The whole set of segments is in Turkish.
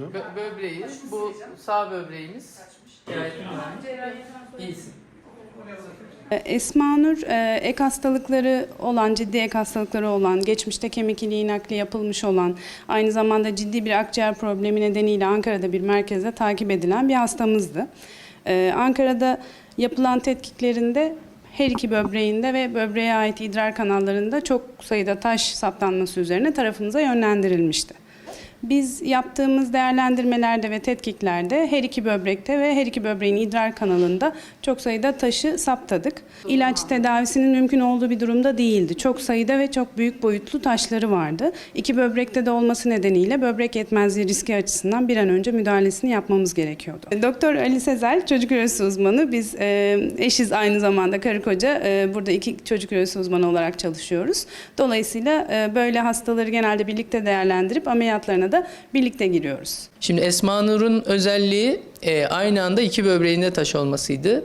Bö- böbreği, bu sağ böbreğimiz. İyisin. Esma Nur, e, ek hastalıkları olan, ciddi ek hastalıkları olan, geçmişte kemik iliği nakli yapılmış olan, aynı zamanda ciddi bir akciğer problemi nedeniyle Ankara'da bir merkezde takip edilen bir hastamızdı. E, Ankara'da yapılan tetkiklerinde her iki böbreğinde ve böbreğe ait idrar kanallarında çok sayıda taş saptanması üzerine tarafımıza yönlendirilmişti. Biz yaptığımız değerlendirmelerde ve tetkiklerde her iki böbrekte ve her iki böbreğin idrar kanalında çok sayıda taşı saptadık. İlaç tedavisinin mümkün olduğu bir durumda değildi. Çok sayıda ve çok büyük boyutlu taşları vardı. İki böbrekte de olması nedeniyle böbrek yetmezliği riski açısından bir an önce müdahalesini yapmamız gerekiyordu. Doktor Ali Sezel çocuk üroloji uzmanı. Biz e, eşiz aynı zamanda karı koca. E, burada iki çocuk üroloji uzmanı olarak çalışıyoruz. Dolayısıyla e, böyle hastaları genelde birlikte değerlendirip ameliyatlarına da birlikte giriyoruz. Şimdi Esma Nur'un özelliği e, aynı anda iki böbreğinde taş olmasıydı.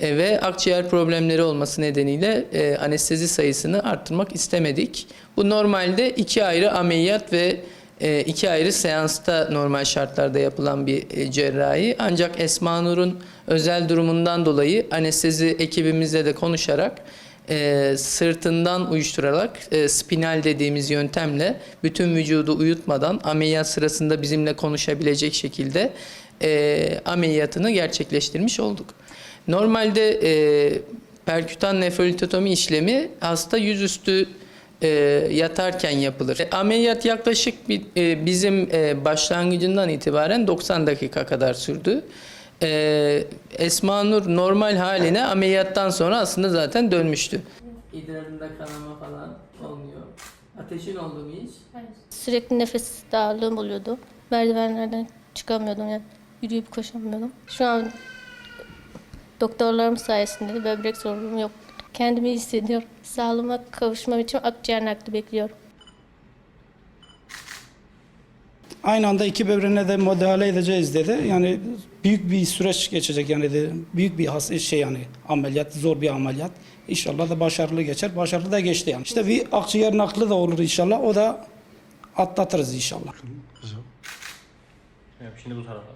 E, ve akciğer problemleri olması nedeniyle e, anestezi sayısını arttırmak istemedik. Bu normalde iki ayrı ameliyat ve e, iki ayrı seansta normal şartlarda yapılan bir e, cerrahi. Ancak Esma Nur'un özel durumundan dolayı anestezi ekibimizle de konuşarak e, sırtından uyuşturarak e, spinal dediğimiz yöntemle bütün vücudu uyutmadan ameliyat sırasında bizimle konuşabilecek şekilde e, ameliyatını gerçekleştirmiş olduk. Normalde e, perkütan nefrolitotomi işlemi hasta yüzüstü e, yatarken yapılır. E, ameliyat yaklaşık bir, e, bizim e, başlangıcından itibaren 90 dakika kadar sürdü. E, Esma Nur normal haline ameliyattan sonra aslında zaten dönmüştü. İdrarında kanama falan olmuyor. Ateşin oldu mu hiç? Sürekli nefes darlığım oluyordu. Merdivenlerden çıkamıyordum yani. Yürüyüp koşamıyordum. Şu an doktorlarım sayesinde böbrek sorunum yok. Kendimi iyi hissediyorum. Sağlığıma kavuşmam için akciğer nakli bekliyorum. Aynı anda iki böbreğine de müdahale edeceğiz dedi. Yani büyük bir süreç geçecek yani dedi. Büyük bir has şey yani ameliyat, zor bir ameliyat. İnşallah da başarılı geçer. Başarılı da geçti yani. İşte bir akciğer nakli de olur inşallah. O da atlatırız inşallah. Evet, şimdi bu tarafa.